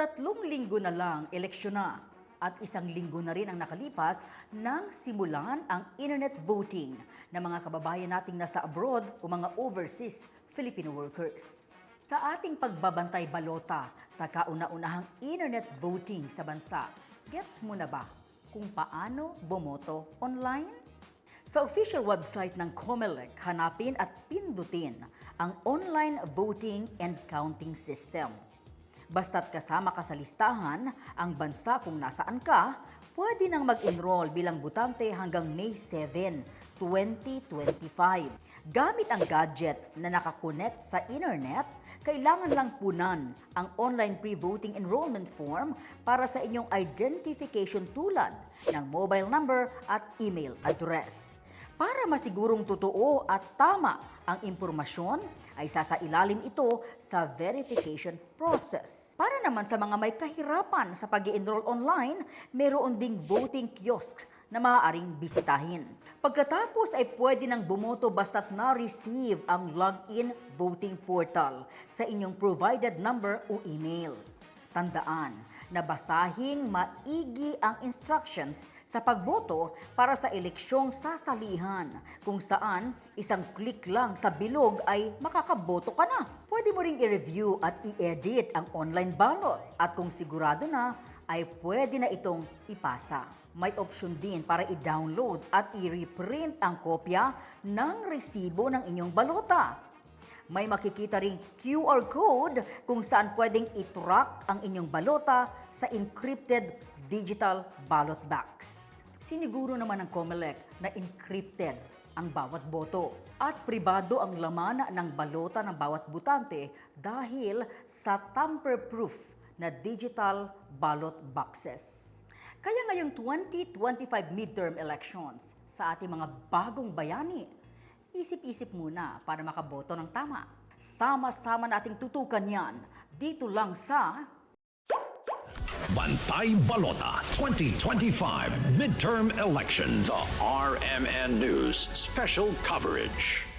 Tatlong linggo na lang eleksyon na at isang linggo na rin ang nakalipas nang simulan ang internet voting ng mga kababayan nating nasa abroad o mga overseas Filipino workers. Sa ating pagbabantay balota sa kauna-unahang internet voting sa bansa, gets mo na ba kung paano bumoto online? Sa official website ng COMELEC, hanapin at pindutin ang online voting and counting system. Basta't kasama ka sa listahan ang bansa kung nasaan ka, pwede nang mag-enroll bilang butante hanggang May 7, 2025. Gamit ang gadget na nakakonect sa internet, kailangan lang punan ang online pre-voting enrollment form para sa inyong identification tulad ng mobile number at email address. Para masigurong totoo at tama ang impormasyon, ay sasailalim ito sa verification process. Para naman sa mga may kahirapan sa pag enroll online, mayroon ding voting kiosk na maaaring bisitahin. Pagkatapos ay pwede nang bumoto basta't na-receive ang login voting portal sa inyong provided number o email. Tandaan na basahing maigi ang instructions sa pagboto para sa eleksyong sasalihan kung saan isang click lang sa bilog ay makakaboto ka na. Pwede mo ring i-review at i-edit ang online ballot at kung sigurado na ay pwede na itong ipasa. May option din para i-download at i-reprint ang kopya ng resibo ng inyong balota. May makikita ring QR code kung saan pwedeng i-track ang inyong balota sa encrypted digital ballot box. Siniguro naman ng COMELEC na encrypted ang bawat boto at pribado ang laman ng balota ng bawat butante dahil sa tamper-proof na digital ballot boxes. Kaya ngayong 2025 midterm elections sa ating mga bagong bayani, isip-isip muna para makaboto ng tama. Sama-sama nating tutukan yan dito lang sa Bantay Balota 2025 Midterm Elections. The RMN News Special Coverage.